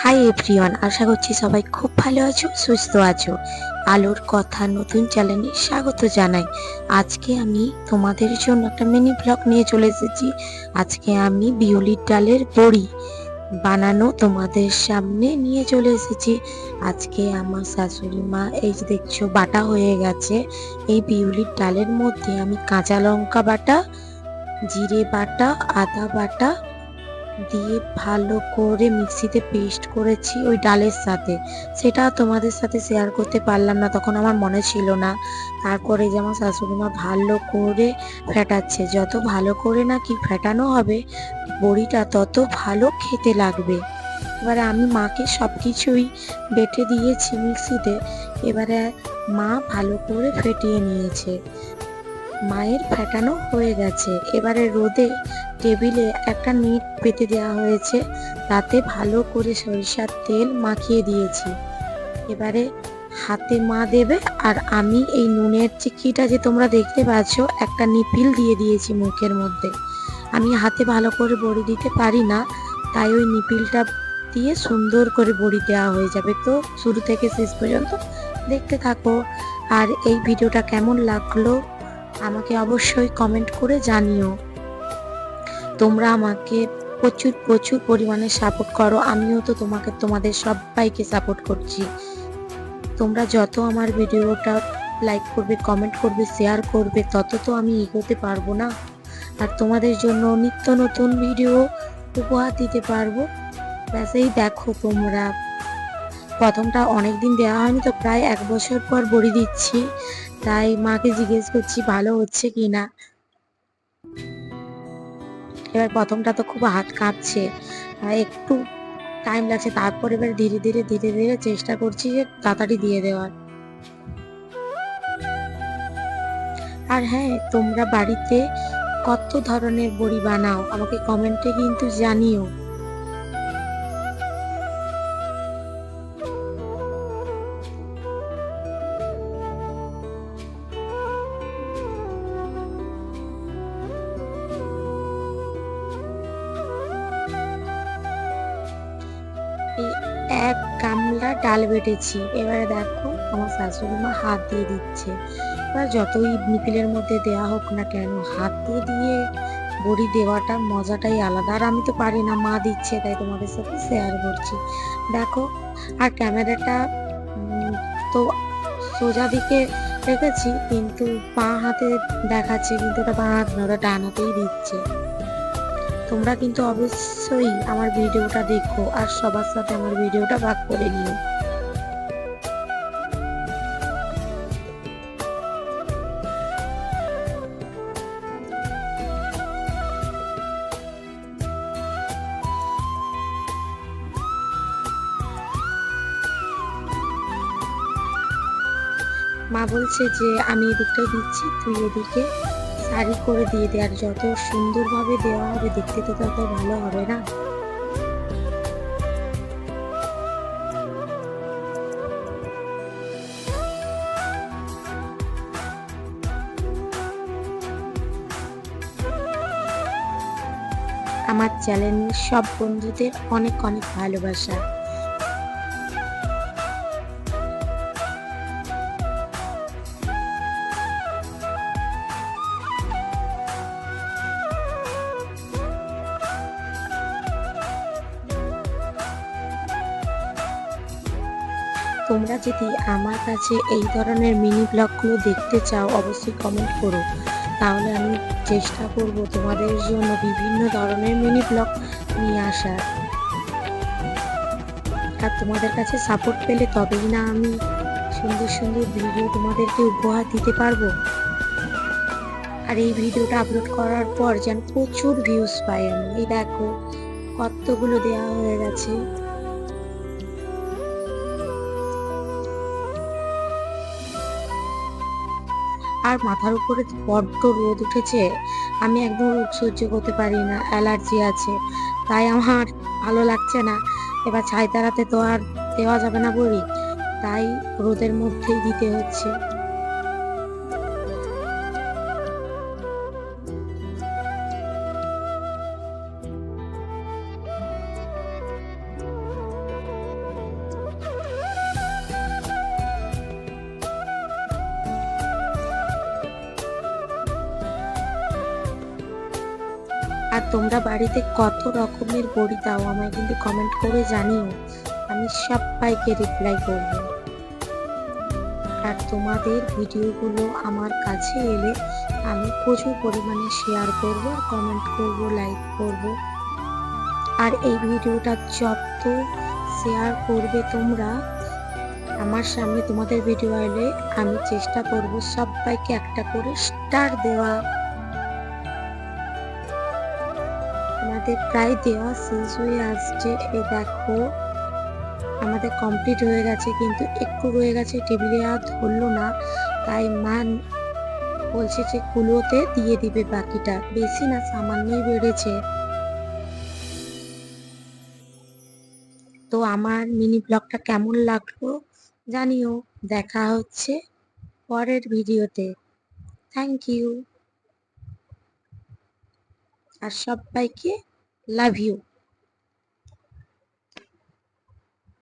Hi everyone, আশা করছি সবাই খুব ভালো আছো, সুস্থ আছো। আলোর কথা নতুন চ্যানেলে স্বাগত জানাই। আজকে আমি তোমাদের জন্য একটা মিনি ব্লগ নিয়ে চলে এসেছি। আজকে আমি বিউলির ডালের বড়ি বানানো তোমাদের সামনে নিয়ে চলে এসেছি। আজকে আমার শাশুড়ি মা, এই যে দেখছ, বাটা হয়ে গেছে। এই বিউলির ডালের মধ্যে আমি কাঁচা লঙ্কা বাটা, জিরে বাটা, আদা বাটা দিয়ে ভালো করে মিক্সিতে পেস্ট করেছি ওই ডালের সাথে। সেটা তোমাদের সাথে শেয়ার করতে পারলাম না, তখন আমার মনে ছিল না। তারপরে যে আমার শাশুড়ি মা ভালো করে ফেটাচ্ছে, যত ভালো করে না কি ফেটানো হবে, বড়িটা তত ভালো খেতে লাগবে। এবারে আমি মাকে সব কিছুই বেটে দিয়েছি মিক্সিতে, এবারে মা ভালো করে ফেটিয়ে নিয়েছে। মায়ের ফেটানো হয়ে গেছে। এবারে রোদে টেবিলে একটা নেট পেতে দেওয়া হয়েছে। তাতে ভালো করে সরিষার তেল মাখিয়ে দিয়েছি। এবারে হাতে মা দেবে আর আমি এই নুনের চিকিটা যে তোমরা দেখতে পাচ্ছ, একটা নিপিল দিয়ে দিয়েছি মুখের মধ্যে। আমি হাতে ভালো করে বড়ি দিতে পারি না, তাই ওই নিপিলটা দিয়ে সুন্দর করে বড়ি দেওয়া হয়ে যাবে। তো শুরু থেকে শেষ পর্যন্ত দেখতে থাকো। আর এই ভিডিওটা কেমন লাগল, আমাকে অবশ্যই কমেন্ট করে জানিও। তোমরা আমাকে প্রচুর প্রচুর পরিমাণে সাপোর্ট করো। আমিও তো তোমাকে, তোমাদের সবাইকে সাপোর্ট করছি। তোমরা যত আমার ভিডিওটা লাইক করবে কমেন্ট করবে শেয়ার করবে, তত তো আমি এগোতে পারব না। আর তোমাদের জন্য নিত্য নতুন ভিডিও উপহার দিতে পারব। ব্যাস, এই দেখো তোমরা। প্রথমটা অনেক দিন দেওয়া হয়নি তো, প্রায় এক বছর পর বড়ি দিচ্ছি। তাই মাকে জিজ্ঞেস করছি, ভালো হচ্ছে কি না এবার প্রথমটা তো খুব হাত কাঁপছে। একটু টাইম লাগছে, তারপর এবার ধীরে ধীরে ধীরে ধীরে চেষ্টা করছি যে তাড়াতাড়ি দিয়ে দেওয়ার। আর হ্যাঁ তোমরা বাড়িতে কত ধরনের বড়ি বানাও, আমাকে কমেন্টে কিন্তু জানিও। ডাল বেটেছি। এবারে দেখো, আমার শাশুড়ি মা হাত দিয়ে দিচ্ছে। এবার যতই নিপিলের মধ্যে দেয়া হোক না কেন, হাত দিয়ে দিয়ে বড়ি দেওয়াটা মজাটাই আলাদা। আর আমি তো পারি না, মা দিচ্ছে, তাই তোমাদের সাথে শেয়ার করছি। দেখো, আর ক্যামেরাটা তো সোজা দিকে রেখেছি, কিন্তু পা হাতে দেখাচ্ছে, কিন্তু ওটা পা হাত না, ওটা ডান হাতেই দিচ্ছে। তোমরা কিন্তু অবশ্যই আমার ভিডিওটা দেখো, আর সবার সাথে আমার ভিডিওটা ভাগ করে নিও। মা বলছে যে, আমি এদিকটা দিচ্ছি, তুই এদিকে শাড়ি করে দিয়ে দে, আর যত সুন্দরভাবে দেওয়া হবে, দেখতে তো তত ভালো হবে না? আমার চ্যানেলের সব বন্ধুদের অনেক অনেক ভালোবাসা। তোমরা যদি আমার কাছে এই ধরনের মিনি ব্লগগুলো দেখতে চাও, অবশ্যই কমেন্ট করো। তাহলে আমি চেষ্টা করব তোমাদের জন্য বিভিন্ন ধরনের মিনি ব্লগ নিয়ে আসার। আর তোমাদের কাছে সাপোর্ট পেলে তবেই না আমি সুন্দর সুন্দর ভিডিও তোমাদেরকে উপহার দিতে পারব। আর এই ভিডিওটা আপলোড করার পর যেন প্রচুর ভিউজ পাই আমি। এই দেখো, কতগুলো দেওয়া হয়ে গেছে। আর মাথার উপরে বড্ড রোদ উঠেছে, আমি একদম রোদ সহ্য করতে পারি না, অ্যালার্জি আছে। তাই আমার ভালো লাগছে না। এবার ছাই তাড়াতে তো আর দেওয়া যাবে না বলি। তাই রোদের মধ্যেই দিতে হচ্ছে। আর তোমরা বাড়িতে কত রকমের বড়ি দাও, আমায় কিন্তু কমেন্ট করে জানিও। আমি সবাইকে রিপ্লাই করব। আর তোমাদের ভিডিওগুলো আমার কাছে এলে আমি প্রচুর পরিমাণে শেয়ার করব কমেন্ট করব লাইক করব। আর এই ভিডিওটা যত শেয়ার করবে তোমরা, আমার সামনে তোমাদের ভিডিও এলে আমি চেষ্টা করব সবাইকে একটা করে স্টার দেওয়া। আমাদের প্রায় দেওয়া শেষ হয়ে আসছে। এই দেখো, আমাদের কমপ্লিট হয়ে গেছে, কিন্তু একটু রয়ে গেছে টেবিলে আর ধরলো না। তাই মান বলছে যে কুলোতে দিয়ে দিবে বাকিটা। বেশি না, সামান্যই বেড়েছে। তো আমার মিনি ব্লগটা কেমন লাগল জানিও। দেখা হচ্ছে পরের ভিডিওতে থ্যাংক ইউ আর সবাইকে লাভ ইউ।